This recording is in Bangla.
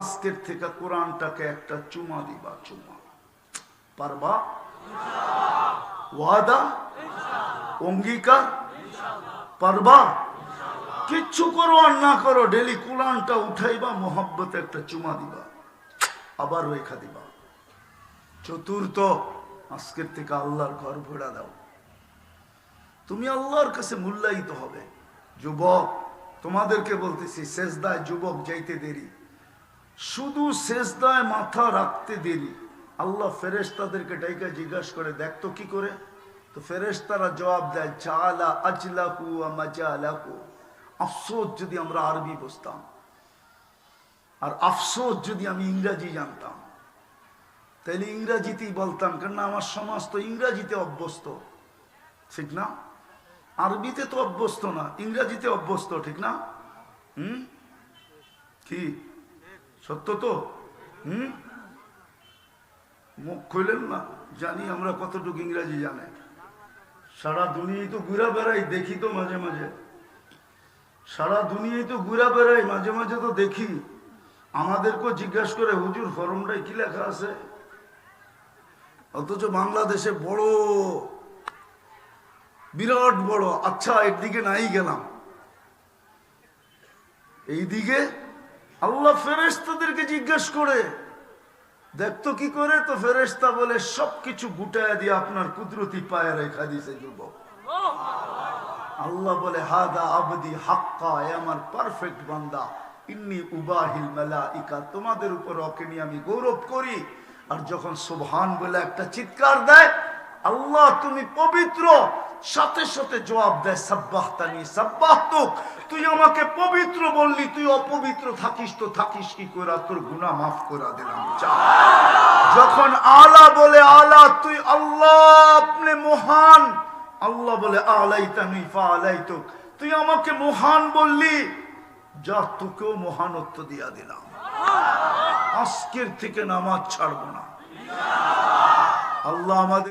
আজকের থেকে কোরআনটাকে একটা চুমা দিবা, চুমা। পারবা? ওয়াদা? অঙ্গীকার? পারবা? কিচ্ছু করো আর না করো, ডেলি কোরআনটা উঠাইবা, মোহাব্বতে একটা চুমা দিবা। আবার রেখা দিবা। চতুর্থ, আজকের থেকে আল্লাহর ঘর ভরা দাও। তুমি আল্লাহর কাছে মূল্যায়িত হবে। যুবক, তোমাদেরকে বলতেছি শেষদায় যুবক যাইতে দেরি। শুধু শেষদায় মাথা রাখতে দেরি। আল্লাহ ফেরেস তাদেরকে ডাইকা জিজ্ঞাসা করে দেখতো কি করে? তো ফেরেশতারা জবাব দেয় চালা আজলাকু আমাজালাকু আফসোস যদি আমরা আরবি বুঝতাম। আর আফসোস যদি আমি ইংরাজি জানতাম। তাহলে ইংরাজিতেই বলতাম, কেননা আমার সমাজ তো ইংরাজিতে অভ্যস্ত। ঠিক না? আরবিতে তো অভ্যস্ত না, ইংরাজিতে অভ্যস্ত, ঠিক না? হুম? কি? সত্য তো? হুম? মুখ খুললেন না? জানি আমরা কতটুকু ইংরাজি জানে। সারা দুনিয়ায় তো ঘুরা বেড়াই, দেখি তো মাঝে মাঝে। সারা দুনিয়ায় তো ঘুরা বেড়াই, মাঝে মাঝে তো দেখি। আমাদেরকেও জিজ্ঞাসা করে, হুজুর ফরমটাই কি লেখা আছে? অথচ বাংলাদেশে বড়, বিরাট বড়। আচ্ছা এর দিকে নাই গেলাম। এইদিকে আল্লাহ ফেরেস্তাদেরকে জিজ্ঞেস করে দেখতো কি করে? তো ফেরেস্তা বলে সবকিছু গুটায় দিয়ে আপনার কুদরতি পায়ে রেখা দিছে যুবক। আল্লাহ বলে হাদা আবদি হাক্কা এ আমার পারফেক্ট বান্দা। ইন্নি উবাহিল মালাইকা তোমাদের উপর ওকে নিয়ে আমি গৌরব করি। আর যখন সুবহান বলে একটা চিৎকার দেয় আল্লাহ তুমি পবিত্র সাথে সাথে জবাব দেয় সাব্বাহতানি সাব্বাহতুক তুই আমাকে পবিত্র বললি, তুই অপবিত্র থাকিস তো থাকিস কি করে তোর গুনাহ মাফ করে দিলাম যখন আলা বলে আলা, তুই আল্লাহ আপনি মহান। আল্লাহ বলে, আলাইতানি ফা আলাইতুক, তুই আমাকে মহান বললি, যা তোকেও মহানত্ব দিয়া দিলাম। আজকের থেকে নামাজ ছাড়বো না। আল্লাহ আমাদের